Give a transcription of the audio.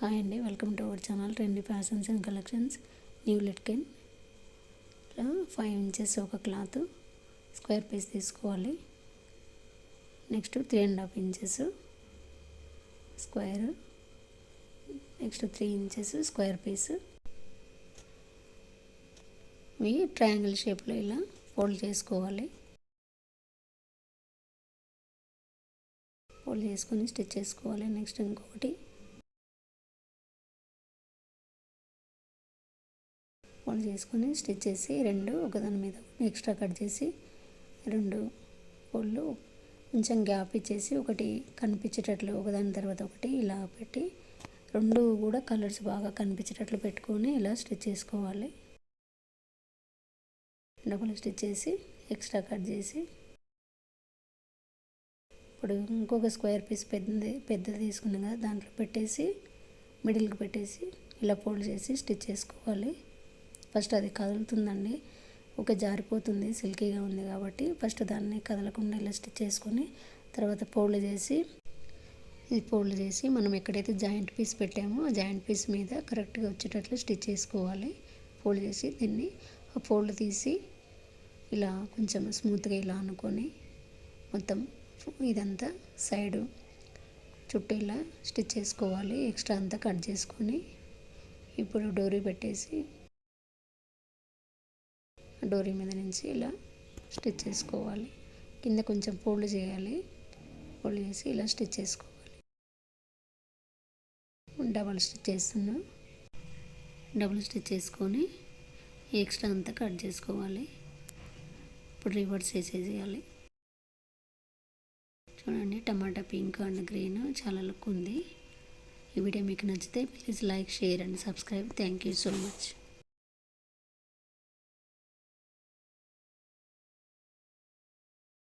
Hi అండి welcome to our channel trendy fashions and collections. New లిట్కెన్. Five inches ఒక cloth square piece తీసుకోవాలి. Next three and half inches square. Next three inches square piece. ఇవి triangle షేప్లో ఇలా fold చేసుకోవాలి. Fold చేసుకొని stitch చేసుకోవాలి. Next ఇంకొకటి ఫోల్డ్ చేసుకొని స్టిచ్ చేసి రెండు ఒకదాని మీద ఎక్స్ట్రా కట్ చేసి రెండు ఫోల్డ్లు కొంచెం గ్యాప్ ఇచ్చేసి ఒకటి కనిపించేటట్లు ఒకదాని తర్వాత ఒకటి ఇలా పెట్టి రెండు కూడా కలర్స్ బాగా కనిపించేటట్లు పెట్టుకొని ఇలా స్టిచ్ చేసుకోవాలి. డబుల్ స్టిచ్ చేసి ఎక్స్ట్రా కట్ చేసి ఇప్పుడు ఇంకొక స్క్వేర్ పీస్ పెద్దది పెద్దది తీసుకున్నాం కదా దాంట్లో పెట్టేసి మిడిల్కి పెట్టేసి ఇలా ఫోల్డ్ చేసి స్టిచ్ చేసుకోవాలి. ఫస్ట్ అది కదులుతుందండి. ఒక జారిపోతుంది సిల్కీగా ఉంది కాబట్టి ఫస్ట్ దాన్ని కదలకుండా ఇలా స్టిచ్ చేసుకొని తర్వాత పోళ్ళు చేసి ఈ పోళ్ళు చేసి మనం ఎక్కడైతే జాయింట్ పీస్ పెట్టామో ఆ జాయింట్ పీస్ మీద కరెక్ట్గా వచ్చేటట్లు స్టిచ్ చేసుకోవాలి. ఫోల్డ్ చేసి దీన్ని ఆ ఫోల్డ్ తీసి ఇలా కొంచెం స్మూత్గా ఇలా అనుకొని మొత్తం ఇదంతా సైడు చుట్టూ ఇలా స్టిచ్ చేసుకోవాలి. ఎక్స్ట్రా అంతా కట్ చేసుకొని ఇప్పుడు డోరీ పెట్టేసి డోరీ మీద నుంచి ఇలా స్టిచ్ చేసుకోవాలి. కింద కొంచెం ఫోల్డ్ చేయాలి. ఫోల్డ్ చేసి ఇలా స్టిచ్ చేసుకోవాలి. డబల్ స్టిచ్ చేస్తున్నా. డబుల్ స్టిచ్ చేసుకొని ఎక్స్ట్రా అంతా కట్ చేసుకోవాలి. ఇప్పుడు రివర్స్ వేసేసేయాలి చూడండి టమాటా పింక్ అండ్ గ్రీన్ చాలా లుక్ ఉంది. ఈ వీడియో మీకు నచ్చితే please like share and subscribe. Thank you so much.